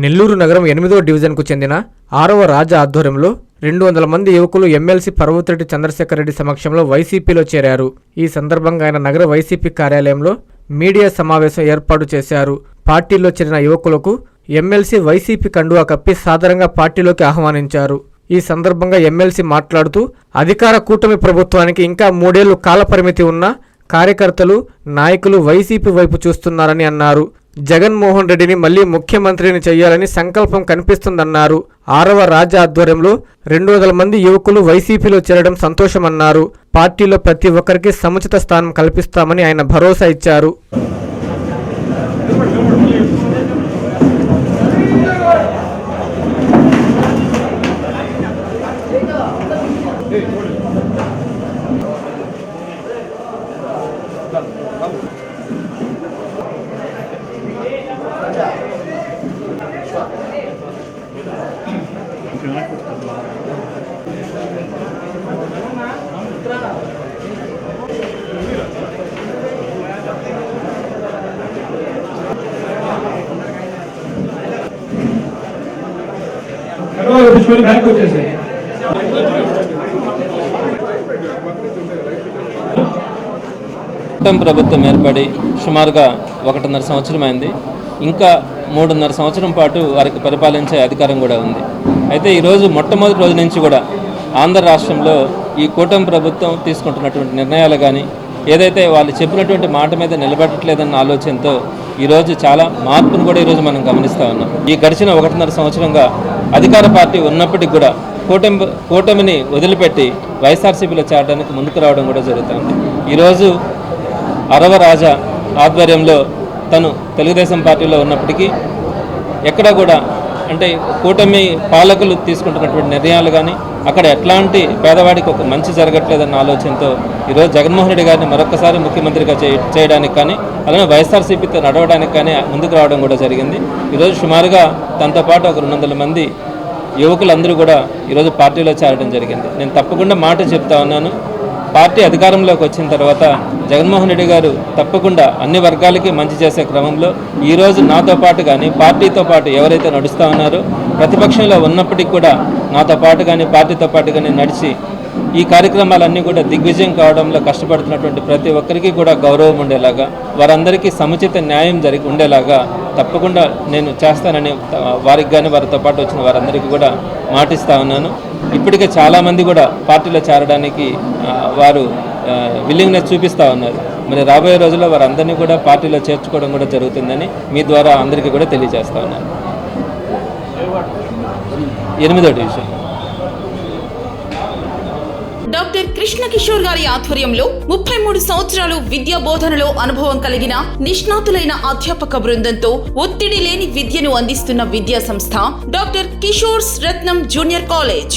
నెల్లూరు నగరం ఎనిమిదో డివిజన్కు చెందిన ఆరవ రాజా ఆధ్వర్యంలో రెండు వందల మంది యువకులు ఎమ్మెల్సీ పర్వతిరెడ్డి చంద్రశేఖర్ రెడ్డి సమక్షంలో వైసీపీలో చేరారు. ఈ సందర్భంగా ఆయన నగర వైసీపీ కార్యాలయంలో మీడియా సమావేశం ఏర్పాటు చేశారు. పార్టీలో చేరిన యువకులకు ఎమ్మెల్సీ వైసీపీ కండువా కప్పి సాధారణంగా పార్టీలోకి ఆహ్వానించారు. ఈ సందర్భంగా ఎమ్మెల్సీ మాట్లాడుతూ అధికార కూటమి ప్రభుత్వానికి ఇంకా మూడేళ్ళు కాలపరిమితి ఉన్న కార్యకర్తలు నాయకులు వైసీపీ వైపు చూస్తున్నారని అన్నారు. జగన్మోహన్ రెడ్డిని మళ్ళీ ముఖ్యమంత్రిని చేయాలని సంకల్పం కనిపిస్తుందన్నారు. ఆరవ రాజా ఆధ్వర్యంలో రెండు వందల మంది యువకులు వైసీపీలో చేరడం సంతోషమన్నారు. పార్టీలో ప్రతి ఒక్కరికి సముచిత స్థానం కల్పిస్తామని ఆయన భరోసా ఇచ్చారు. కడవ బ్యాక్ వచ్చేసాయి ప్రభుత్వం ఏర్పడి సుమారుగా ఒకటిన్నర సంవత్సరం అయింది ఇంకా మూడున్నర సంవత్సరం పాటు వారికి పరిపాలించే అధికారం కూడా ఉంది. అయితే ఈరోజు మొట్టమొదటి రోజు నుంచి కూడా ఆంధ్ర రాష్ట్రంలో ఈ కూటమి ప్రభుత్వం తీసుకుంటున్నటువంటి నిర్ణయాలు కానీ ఏదైతే వాళ్ళు చెప్పినటువంటి మాట మీద నిలబడట్లేదన్న ఆలోచనతో ఈరోజు చాలా మార్పును కూడా ఈరోజు మనం గమనిస్తూ ఉన్నాం. ఈ గడిచిన ఒకటిన్నర సంవత్సరంగా అధికార పార్టీ ఉన్నప్పటికీ కూడా కూటమి కూటమిని వదిలిపెట్టి వైఎస్ఆర్సీపీలో చేరడానికి ముందుకు రావడం కూడా జరుగుతుంది ఈరోజు అరవ రాజా ఆధ్వర్యంలో తను తెలుగుదేశం పార్టీలో ఉన్నప్పటికీ ఎక్కడ కూడా అంటే కూటమి పాలకులు తీసుకుంటున్నటువంటి నిర్ణయాలు కానీ అక్కడ ఎట్లాంటి పేదవాడికి ఒక మంచి జరగట్లేదన్న ఆలోచనతో ఈరోజు జగన్మోహన్ రెడ్డి గారిని మరొకసారి ముఖ్యమంత్రిగా చేయడానికి కానీ అలానే వైఎస్ఆర్సీపీతో నడవడానికి కానీ ముందుకు రావడం కూడా జరిగింది. ఈరోజు సుమారుగా తనతో పాటు ఒక రెండు వందల మంది యువకులందరూ కూడా ఈరోజు పార్టీలో చేరడం జరిగింది. నేను తప్పకుండా మాట చెప్తా ఉన్నాను. పార్టీ అధికారంలోకి వచ్చిన తర్వాత జగన్మోహన్ రెడ్డి గారు తప్పకుండా అన్ని వర్గాలకి మంచి చేసే క్రమంలో ఈరోజు నాతో పాటు కానీ పార్టీతో పాటు ఎవరైతే నడుస్తూ ఉన్నారో ప్రతిపక్షంలో ఉన్నప్పటికీ కూడా నాతో పాటు కానీ పార్టీతో పాటు కానీ నడిచి ఈ కార్యక్రమాలన్నీ కూడా దిగ్విజయం కావడంలో కష్టపడుతున్నటువంటి ప్రతి ఒక్కరికి కూడా గౌరవం ఉండేలాగా వారందరికీ సముచిత న్యాయం జరిగి ఉండేలాగా తప్పకుండా నేను చేస్తానని వారికి కానీ వారితో పాటు వచ్చిన వారందరికీ కూడా మాటిస్తా ఉన్నాను. ఇప్పటికే చాలామంది కూడా పార్టీలో చేరడానికి వారు విల్లింగ్నెస్ చూపిస్తూ ఉన్నారు. మరి రాబోయే రోజుల్లో వారందరినీ కూడా పార్టీలో చేర్చుకోవడం కూడా జరుగుతుందని మీ ద్వారా అందరికీ కూడా తెలియజేస్తా ఉన్నాను. ఎనిమిదో డివిజన్. డాక్టర్ కృష్ణ కిషోర్ గారి ఆధ్వర్యంలో ముప్పై మూడు సంవత్సరాలు విద్యా బోధనలో అనుభవం కలిగిన నిష్ణాతులైన అధ్యాపక బృందంతో ఒత్తిడి లేని విద్యను అందిస్తున్న విద్యా సంస్థ doctor Kishore's Ratnam junior college.